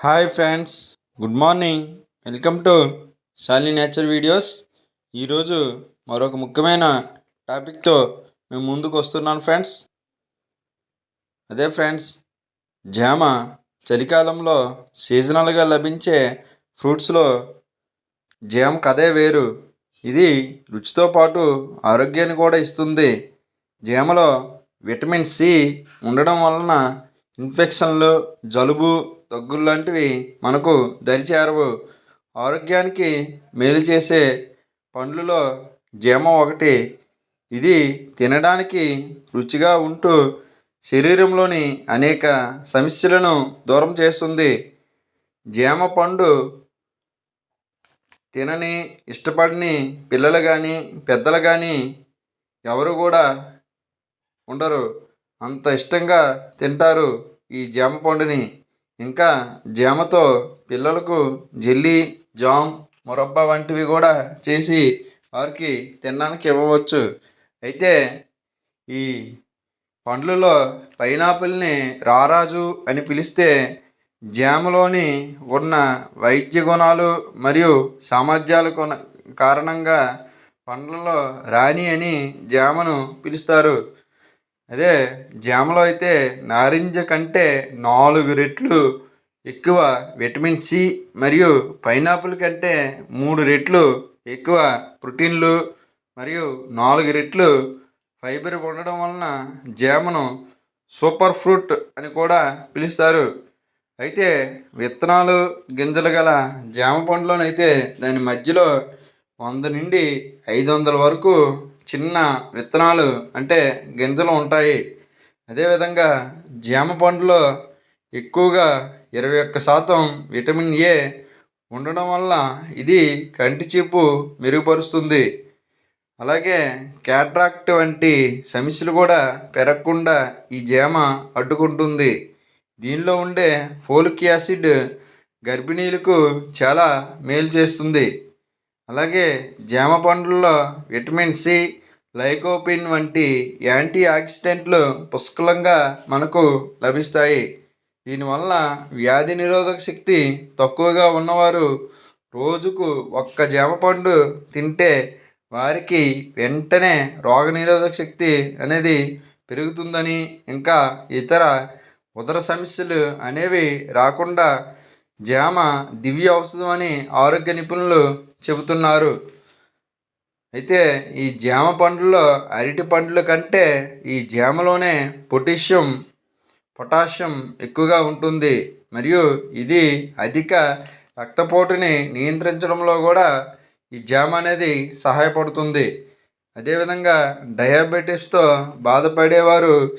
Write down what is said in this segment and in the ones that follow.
Hi friends good morning welcome to Shalini nature videos ఈరోజు మరొక ముఖ్యమైన టాపిక్తో మేము ముందుకు వస్తున్నాను ఫ్రెండ్స్ అదే ఫ్రెండ్స్ జామ చలికాలంలో సీజనల్గా లభించే ఫ్రూట్స్లో జామ కదే వేరు. ఇది రుచితో పాటు ఆరోగ్యాన్ని కూడా ఇస్తుంది. జామలో విటమిన్ సి ఉండడం వలన ఇన్ఫెక్షన్లు జలుబు దగ్గులు లాంటివి మనకు దరిచేరవు. ఆరోగ్యానికి మేలు చేసే పండ్లలో జీమ ఒకటి. ఇది తినడానికి రుచిగా ఉంటూ శరీరంలోని అనేక సమస్యలను దూరం చేస్తుంది. జీమ పండు తినని ఇష్టపడని పిల్లలు కానీ పెద్దలు కానీ ఎవరు కూడా ఉండరు. అంత ఇష్టంగా తింటారు ఈ జామ పండుని. ఇంకా జామతో పిల్లలకు జెల్లీ జామ్ మురబ్బా వంటివి కూడా చేసి వారికి తినడానికి ఇవ్వవచ్చు. అయితే ఈ పండ్లలో పైనాపిల్ని రారాజు అని పిలిస్తే జామలోని ఉన్న వైద్య గుణాలు మరియు సామర్థ్యాల కారణంగా పండ్లలో రాణి అని జామను పిలుస్తారు. అదే జామలో అయితే నారింజ కంటే నాలుగు రెట్లు ఎక్కువ విటమిన్ సి మరియు పైనాపిల్ కంటే మూడు రెట్లు ఎక్కువ ప్రోటీన్లు మరియు నాలుగు రెట్లు ఫైబర్ ఉండడం వలన జామను సూపర్ ఫ్రూట్ అని కూడా పిలుస్తారు. అయితే విత్తనాలు గింజలు గల జామ పండ్లోనైతే దాని మధ్యలో వంద నుండి ఐదు వందల వరకు చిన్న విత్తనాలు అంటే గింజలు ఉంటాయి. అదేవిధంగా జామ పండులో ఎక్కువగా ఇరవై ఒక్క శాతం విటమిన్ ఏ ఉండడం వల్ల ఇది కంటి చూపు మెరుగుపరుస్తుంది. అలాగే క్యాట్రాక్ట్ వంటి సమస్యలు కూడా పెరగకుండా ఈ జామ అడ్డుకుంటుంది. దీనిలో ఉండే ఫోలిక్ యాసిడ్ గర్భిణీలకు చాలా మేలు చేస్తుంది. అలాగే జామ పండ్లలో విటమిన్ సి లైకోపిన్ వంటి యాంటీ ఆక్సిడెంట్లు పుష్కలంగా మనకు లభిస్తాయి. దీనివల్ల వ్యాధి నిరోధక శక్తి తక్కువగా ఉన్నవారు రోజుకు ఒక్క జామ పండు తింటే వారికి వెంటనే రోగనిరోధక శక్తి అనేది పెరుగుతుందని ఇంకా ఇతర ఉదర సమస్యలు అనేవి రాకుండా జామ దివ్య ఔషధం అని ఆరోగ్య నిపుణులు చెబుతున్నారు. అయితే ఈ జామ పండ్లలో అరటి పండ్ల కంటే ఈ జామలోనే పొటాషియం పొటాషియం ఎక్కువగా ఉంటుంది. మరియు ఇది అధిక రక్తపోటుని నియంత్రించడంలో కూడా ఈ జామ అనేది సహాయపడుతుంది. అదేవిధంగా డయాబెటీస్తో బాధపడేవారు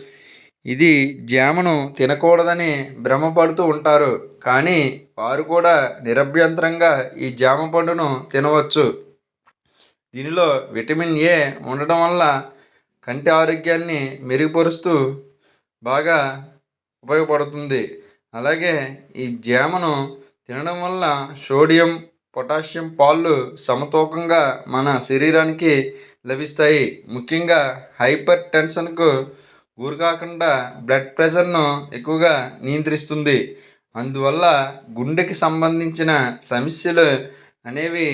ఇది జామను తినకూడదని భ్రమపడుతూ ఉంటారు. కానీ వారు కూడా నిరభ్యంతరంగా ఈ జామ పండును తినవచ్చు. దీనిలో విటమిన్ ఏ ఉండడం వల్ల కంటి ఆరోగ్యాన్ని మెరుగుపరుస్తూ బాగా ఉపయోగపడుతుంది. అలాగే ఈ జామను తినడం వల్ల సోడియం పొటాషియం పాళ్ళు సమతూకంగా మన శరీరానికి లభిస్తాయి. ముఖ్యంగా హైపర్ టెన్షన్కు గురికాకుండా బ్లడ్ ప్రెషర్ను ఎక్కువగా నియంత్రిస్తుంది. అందువల్ల గుండెకి సంబంధించిన సమస్యలు అనేవి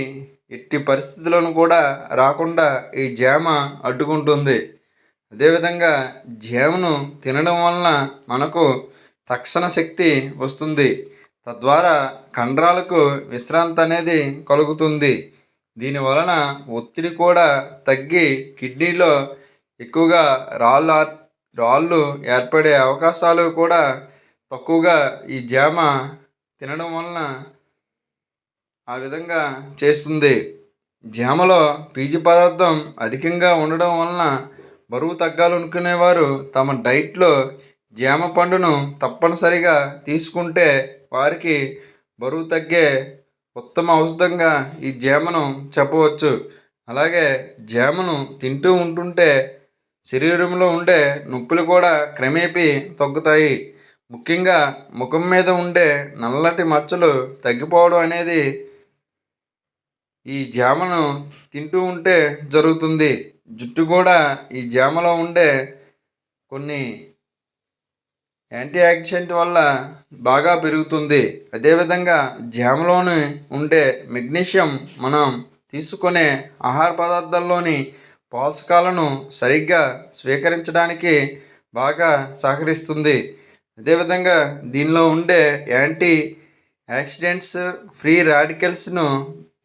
ఎట్టి పరిస్థితులను కూడా రాకుండా ఈ జామ అడ్డుకుంటుంది. అదేవిధంగా జామను తినడం వలన మనకు తక్షణ శక్తి వస్తుంది. తద్వారా కండరాలకు విశ్రాంతి అనేది కలుగుతుంది. దీని వలన ఒత్తిడి కూడా తగ్గి కిడ్నీలో ఎక్కువగా రాళ్ళు రాళ్ళు ఏర్పడే అవకాశాలు కూడా తక్కువగా ఈ జామ తినడం వలన ఆ విధంగా చేస్తుంది. జామలో పీచు పదార్థం అధికంగా ఉండడం వలన బరువు తగ్గాలనుకునేవారు తమ డైట్లో జామ పండును తప్పనిసరిగా తీసుకుంటే వారికి బరువు తగ్గే ఉత్తమ ఔషధంగా ఈ జామను చెప్పవచ్చు. అలాగే జామను తింటూ ఉంటుంటే శరీరంలో ఉండే నొప్పులు కూడా క్రమేపీ తగ్గుతాయి. ముఖ్యంగా ముఖం మీద ఉండే నల్లటి మచ్చలు తగ్గిపోవడం అనేది ఈ జామను తింటూ ఉంటే జరుగుతుంది. జుట్టు కూడా ఈ జామలో ఉండే కొన్ని యాంటీ ఆక్సిడెంట్ వల్ల బాగా పెరుగుతుంది. అదేవిధంగా జామలోని ఉండే మెగ్నీషియం మనం తీసుకునే ఆహార పదార్థాల్లోని పోషకాలను సరిగ్గా స్వీకరించడానికి బాగా సహకరిస్తుంది. అదేవిధంగా దీనిలో ఉండే యాంటీ యాక్సిడెంట్స్ ఫ్రీ రాడికల్స్ను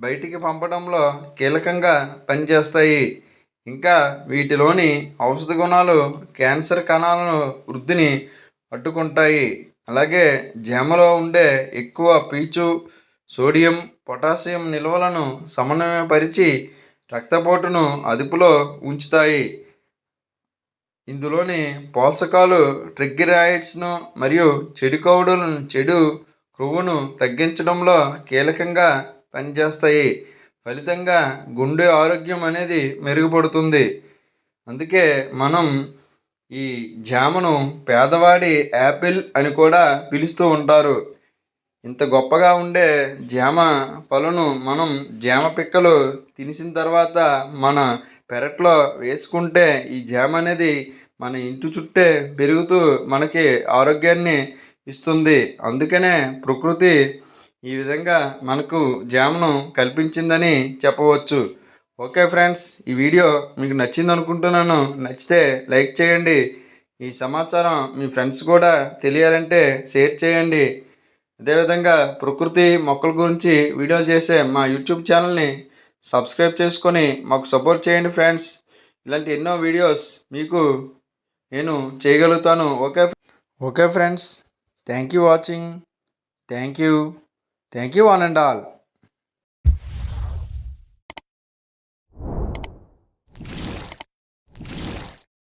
బయటికి పంపడంలో కీలకంగా పనిచేస్తాయి. ఇంకా వీటిలోని ఔషధ గుణాలు క్యాన్సర్ కణాలను వృద్ధిని అడ్డుకుంటాయి అలాగే జామలో ఉండే ఎక్కువ పీచు సోడియం పొటాషియం నిల్వలను సమన్వయపరిచి రక్తపోటును అదుపులో ఉంచుతాయి. ఇందులోని పోషకాలు ట్రిగ్గిరాయిడ్స్ను మరియు చెడు కౌడులను చెడు క్రొవ్వును తగ్గించడంలో కీలకంగా పనిచేస్తాయి. ఫలితంగా గుండె ఆరోగ్యం అనేది మెరుగుపడుతుంది. అందుకే మనం ఈ జామను పేదవాడి యాపిల్ అని కూడా పిలుస్తూ ఉంటారు. ఇంత గొప్పగా ఉండే జామ పళ్ళను మనం జామ పిక్కలు తినిసిన తర్వాత మన పెరట్లో వేసుకుంటే ఈ జామ అనేది మన ఇంటి చుట్టే పెరుగుతూ మనకి ఆరోగ్యాన్ని ఇస్తుంది. అందుకనే ప్రకృతి ఈ విధంగా మనకు జామను కల్పించిందని చెప్పవచ్చు. ఓకే ఫ్రెండ్స్ ఈ వీడియో మీకు నచ్చింది అనుకుంటున్నాను. నచ్చితే లైక్ చేయండి. ఈ సమాచారం మీ ఫ్రెండ్స్ కూడా తెలియాలంటే షేర్ చేయండి. అదేవిధంగా ప్రకృతి మొక్కల గురించి వీడియోలు చేసే మా యూట్యూబ్ ఛానల్ని సబ్స్క్రైబ్ చేసుకొని మాకు సపోర్ట్ చేయండి ఫ్రెండ్స్. ఇలాంటి ఎన్నో వీడియోస్ మీకు నేను చేయగలుగుతాను. Okay okay friends. Thank you watching. Thank you. Thank you one and all.